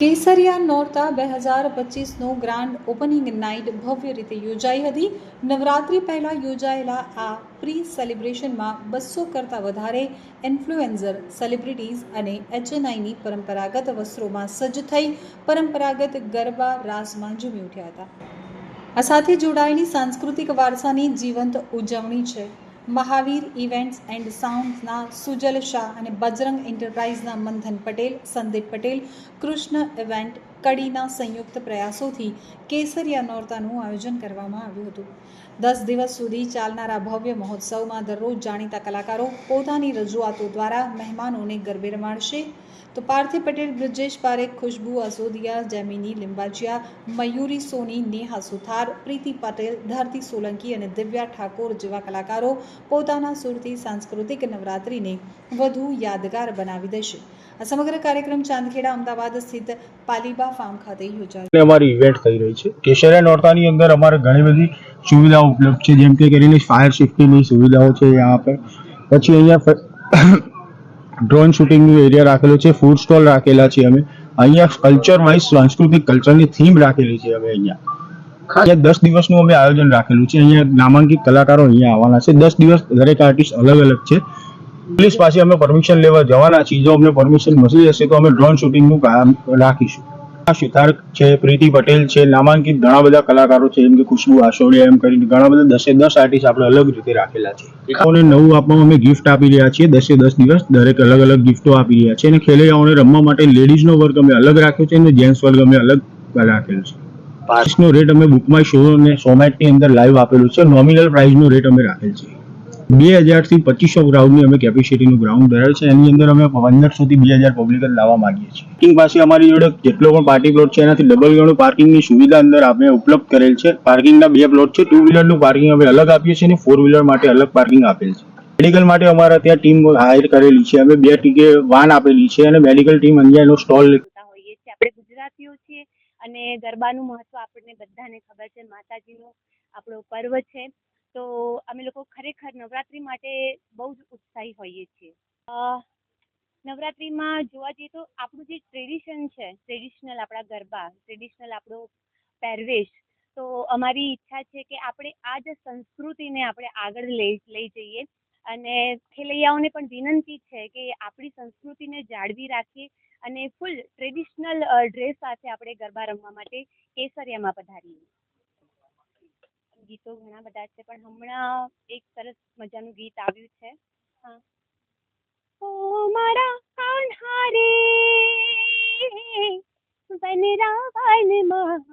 કેસરિયા નોરતા બે હજાર પચીસનો grand opening night ભવ્ય રીતે યોજાઈ હતી. નવરાત્રિ પહેલાં યોજાયેલા આ પ્રી સેલિબ્રેશનમાં બસો કરતાં વધારે ઇન્ફ્લુએન્ઝર, સેલિબ્રિટીઝ અને એચએનઆઈની પરંપરાગત વસ્ત્રોમાં સજ્જ થઈ પરંપરાગત ગરબા રાસમાં ઝૂમી ઉઠ્યા હતા. આ સાથે જોડાયેલી સાંસ્કૃતિક વારસાની જીવંત ઉજવણી છે. મહાવીર ઇવેન્ટ્સ એન્ડ સાઉન્ડ્સના સુજલ શાહ અને બજરંગ એન્ટરપ્રાઇઝના મંથન પટેલ, સંદીપ પટેલ, કૃષ્ણ ઇવેન્ટ કડીના સંયુક્ત પ્રયાસોથી કેસરિયા નોરતાનું આયોજન કરવામાં આવ્યું હતું. દસ દિવસ સુધી ચાલનારા ભવ્ય મહોત્સવમાં દરરોજ જાણીતા કલાકારો પોતાની રજૂઆતો દ્વારા મહેમાનોને ગરબે રમાડશે. તો પાર્થિવ પટેલ, બ્રિજેશ પારેખ, ખુશ્બુ અસોદિયા, જેમિની લિંબાચિયા મયુરી સોની, નેહા સુથાર, પ્રીતિ પટેલ, ધરતી સોલંકી અને દિવ્યા ઠાકોર જેવા કલાકારો પોતાના સુરથી સાંસ્કૃતિક નવરાત્રિને વધુ યાદગાર બનાવી દેશે. આ સમગ્ર કાર્યક્રમ ચાંદખેડા, અમદાવાદ સ્થિત પાલીબા ફાર્મ ખાતે યોજાયો. અમારી ઇવેન્ટ થઈ રહી છે. કેશરિયા નોરતાની અંદર અમારે ઘણી બધી સુવિધાઓ ઉપલબ્ધ છે. જેમ કે કરીને ફાયર સેફ્ટીની સુવિધાઓ છે यहाँ પર. પછી અહીંયા ડ્રોન શૂટિંગનું એરિયા રાખેલો છે. ફૂડ સ્ટોલ રાખેલા છે અમે. અહીંયા કલ્ચર વાઇઝ સાંસ્કૃતિક કલ્ચરની થીમ રાખેલી છે અમે અહીંયા. અહીંયા દસ દિવસનું અમે આયોજન રાખેલું છે. અહીંયા નામાંકિત કલાકારો અહીંયા આવવાના છે. દસ દિવસ દરેક આર્ટિસ્ટ અલગ અલગ છે. પોલીસ પાસે અમે પરમિશન લેવા જવાના છીએ. જો અમને પરમિશન મળી જશે તો અમે ડ્રોન શૂટિંગનું કામ રાખીશું. સિદ્ધાર્થ છે, પ્રીતિ પટેલ છે, નામાંકિત ઘણા બધા કલાકારો છે, જેમ કે ખુશ્બુ આસોડિયા, એમ કરીને ઘણા બધા દસે દસ આર્ટિસ્ટ આપણે અલગ રીતે રાખેલા છે. એકાઓને નવું આપવામાં અમે ગિફ્ટ આપી રહ્યા છીએ, દસે દસ દિવસ દરેક અલગ અલગ ગિફ્ટો આપી રહ્યા છે અને ખેલૈયાઓને રમવા માટે લેડીઝનો વર્ગ અમે અલગ રાખ્યો છે અને જેન્ટ્સ વર્ગ અમે અલગ રાખેલો છે. પાસનો રેટ અમે બુકમાય શો અને સોમેટની અંદર લાઈવ આપેલું છે. નોમિનલ પ્રાઇસનો રેટ અમે રાખેલ છે. બે હજારથી પચીસો ગ્રાઉન્ડની અમે કેપેસિટીનું ગ્રાઉન્ડ ધરાવે છે એની અંદર અમે પંદરસોથી બે હજાર પબ્લિક લાવવા માંગીએ છીએ. પાર્કિંગ પાસે અમારી જોડે જેટલો પણ પાર્ટી પ્લોટ છે, એનાથી ડબલ ગણું પાર્કિંગની સુવિધા અંદર અમે ઉપલબ્ધ કરેલ છે. પાર્કિંગના બે પ્લોટ છે. ટુ વ્હીલરનું પાર્કિંગ અમે અલગ આપીએ છીએ અને ફોર વ્હીલર માટે અલગ પાર્કિંગ આપેલ છે. મેડિકલ માટે અમારા ત્યાં ટીમ હાયર કરેલી છે. અમે બે ટીકે વાન આપેલી છે અને મેડિકલ ટીમ અહીંયા એનો સ્ટોલ હોઈએ છીએ. આપણે ગુજરાતીઓ છીએ અને ગરબાનું મહત્વ આપણને બધાને ખબર છે. માતાજીનું આપણો પર્વ છે. તો અમે લોકો ખરેખર નવરાત્રિ માટે બહુ જ ઉત્સાહી હોઈએ છીએ. નવરાત્રીમાં જોવા જઈએ તો આપણું જે ટ્રેડિશન છે, ટ્રેડિશનલ આપણા ગરબા, ટ્રેડિશનલ આપણો પહેરવેશ, તો અમારી ઈચ્છા છે કે આપણે આ જ સંસ્કૃતિને આપણે આગળ લઈ જઈએ. અને ખેલૈયાઓને પણ વિનંતી છે કે આપણી સંસ્કૃતિને જાળવી રાખીએ અને ફૂલ ટ્રેડિશનલ ડ્રેસ સાથે આપણે ગરબા રમવા માટે કેસરિયામાં પધારીએ. ગીતો ઘણા બધા છે, પણ હમણાં એક સરસ મજાનું ગીત આવ્યું છે. હા. ઓ મારા કાન્હા રે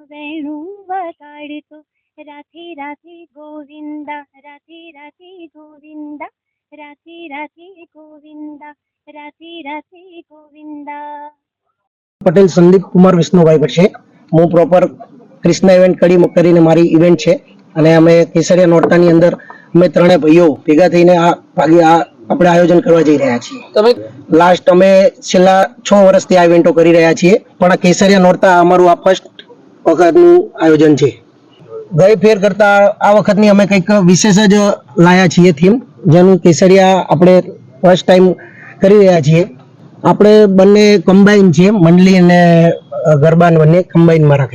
વેણું વગાડતો. રાધે રાધે ગોવિંદા, રાધે રાધે ગોવિંદા, રાધે રાધે ગોવિંદા, રાધે રાધે ગોવિંદા. પટેલ સંદીપ કુમાર વિષ્ણુભાઈ છે. હું પ્રોપર ક્રિષ્ના ઇવેન્ટ કડી કરીને મારી ઇવેન્ટ છે. અને અમે કેસરિયા નોરતાની અંદર અમે ત્રણે ભાઈઓ ભેગા થઈને આ ભાગે આ આપણે આયોજન કરવા જઈ રહ્યા છીએ. તમે લાસ્ટ અમે છેલ્લા છ વર્ષથી આ ઇવેન્ટો કરી રહ્યા છીએ પણ આ કેસરિયા નોરતા અમારું આ ફર્સ્ટ વખતનું આયોજન છે. ગઈ ફેર કરતા આ વખતની અમે કંઈક વિશેષ જ લાયા છીએ થીમ જેનું કેસરિયા આપણે ફર્સ્ટ ટાઈમ કરી રહ્યા છીએ. આપણે બંને કમ્બાઈન છે મંડલી અને ગરબાન ગરબા બંને કમ્બાઈનમાં રાખેલ